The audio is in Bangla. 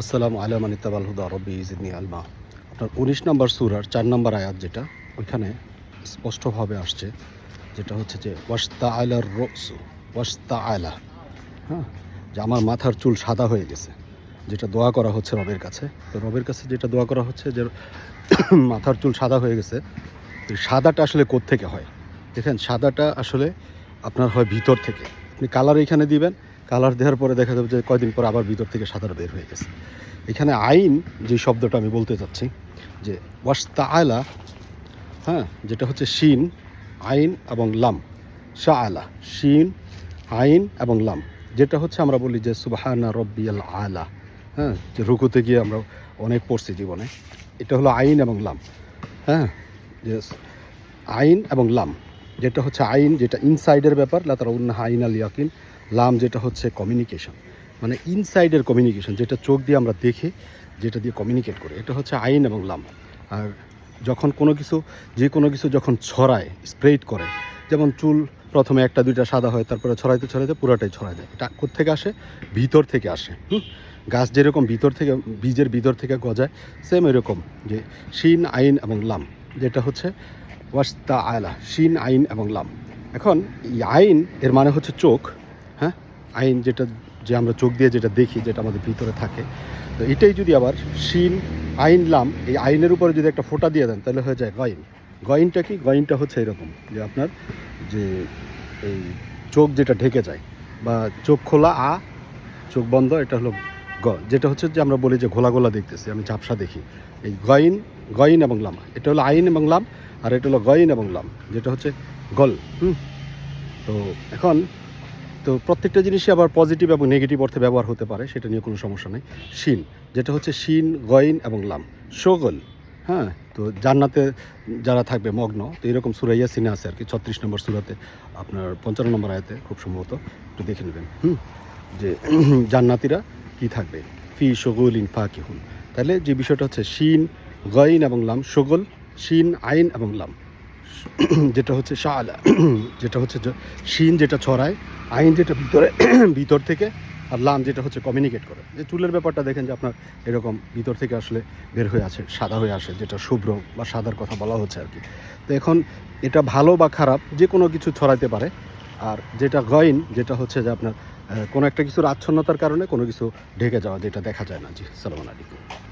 আসসালামু আলাইকুম আনিতাবাল হুদা রব্বি ইজিদনি আলমা। আপনার উনিশ নম্বর সুরার চার নম্বর আয়াত যেটা, ওইখানে স্পষ্টভাবে আসছে, যেটা হচ্ছে যে ওয়াস্তা আয়লার রসু ওয়াস্তা আয়লা হ্যাঁ? যে আমার মাথার চুল সাদা হয়ে গেছে, যেটা দোয়া করা হচ্ছে রবের কাছে। তো রবের কাছে যেটা দোয়া করা হচ্ছে যে, মাথার চুল সাদা হয়ে গেছে। সাদাটা আসলে থেকে হয়? দেখেন, সাদাটা আসলে আপনার হয় ভিতর থেকে। আপনি কালার এখানে দিবেন কালার দেওয়ার পরে দেখা যাবে যে কয়দিন পর আবার ভিতর থেকে সাদাটা বের হয়ে গেছে। এখানে আইন যে শব্দটা আমি বলতে চাচ্ছি, যে ওয়াস্তা আয়লা হ্যাঁ যেটা হচ্ছে শিন, আইন এবং লাম। শাহ আলা শিন, আইন এবং লাম। যেটা হচ্ছে আমরা বলি যে সুবাহানা রব্বিয়াল আলা। হ্যাঁ যে রুকুতে গিয়ে আমরা অনেক পড়ছি জীবনে। এটা হলো আইন এবং লাম। হ্যাঁ যে আইন এবং লাম। যেটা হচ্ছে আইন, যেটা ইনসাইডের ব্যাপার লাতার উন্না আইন আল ইয়াকিন। লাম যেটা হচ্ছে কমিউনিকেশন মানে ইনসাইডের কমিউনিকেশন যেটা চোখ দিয়ে আমরা দেখে, যেটা দিয়ে কমিউনিকেট করি, এটা হচ্ছে আইন এবং লাম। আর যখন কোনো কিছু, যে কোনো কিছু যখন ছড়ায় স্প্রেড করে, যেমন চুল প্রথমে একটা, দুইটা সাদা হয়, তারপরে ছড়াইতে ছড়াইতে পুরোটাই ছড়ায় যায় এটা কোথেকে আসে? ভিতর থেকে আসে, হুম? গাছ যেরকম ভিতর থেকে, বীজের ভিতর থেকে গজায় সেম এরকম যে শিন, আইন এবং লাম, যেটা হচ্ছে ওয়াস্তা আয়লা শিন, আইন এবং লাম। এখন এই আইন, এর মানে হচ্ছে চোখ আইন যেটা, যে আমরা চোখ দিয়ে যেটা দেখি, যেটা আমাদের ভিতরে থাকে। তো এটাই যদি আবার শিন আইন, লাম, এই আইনের উপরে যদি একটা ফোঁটা দিয়ে দেন, তাহলে হয়ে যায় গয়ন। গয়েনটা কি? গয়নটা হচ্ছে এরকম, যে আপনার যে এই চোখ যেটা ঢেকে যায়, বা চোখ খোলা, আ, চোখ বন্ধ, এটা হলো গ। যেটা হচ্ছে যে আমরা বলি যে ঘোলা গোলা দেখতেছি, আমি ঝাপসা দেখি। এই গয়েন গয়েন এবং লাম, এটা হলো আইন এবং লাম, আর এটা হলো গয়েন এবং লাম, যেটা হচ্ছে গল, হুম? তো এখন তো প্রত্যেকটা জিনিসই আবার পজিটিভ এবং নেগেটিভ অর্থে ব্যবহার হতে পারে, সেটা নিয়ে কোনো সমস্যা নেই। শিন, যেটা হচ্ছে শিন, গয়ন এবং লাম। শোগল হ্যাঁ? তো জান্নাতে যারা থাকবে মগ্ন, তো এরকম সুরাইয়া সিনে আছে আর কি, ছত্রিশ নম্বর সুরাতে। আপনার পঞ্চান্ন নম্বর আয়াতে খুব সম্ভবত, একটু দেখে নেবেন। হুম? যে জান্নাতিরা কি থাকবে? ফি শগুল ইন ফা কিহুন তাহলে যে বিষয়টা হচ্ছে শিন, গয়ন এবং লাম, শগল, শিন, আইন এবং লাম। যেটা হচ্ছে শাহ আলা যেটা হচ্ছে শিন যেটা ছড়ায়, আইন যেটা ভিতরে, ভিতর থেকে, আর লাম যেটা হচ্ছে কমিউনিকেট করে। যে চুলের ব্যাপারটা দেখেন যে আপনার এরকম ভিতর থেকে আসলে বের হয়ে আছে সাদা হয়ে আসে, যেটা শুভ্র বা সাদার কথা বলা হচ্ছে আর কি। তো এখন এটা ভালো বা খারাপ, যে কোনো কিছু ছড়াইতে পারে। আর যেটা গয়ন যেটা হচ্ছে যে আপনার কোনো একটা কিছুর আচ্ছন্নতার কারণে কোনো কিছু ঢেকে যাওয়া, যেটা দেখা যায় না। জি, সালাম আলাইকুম।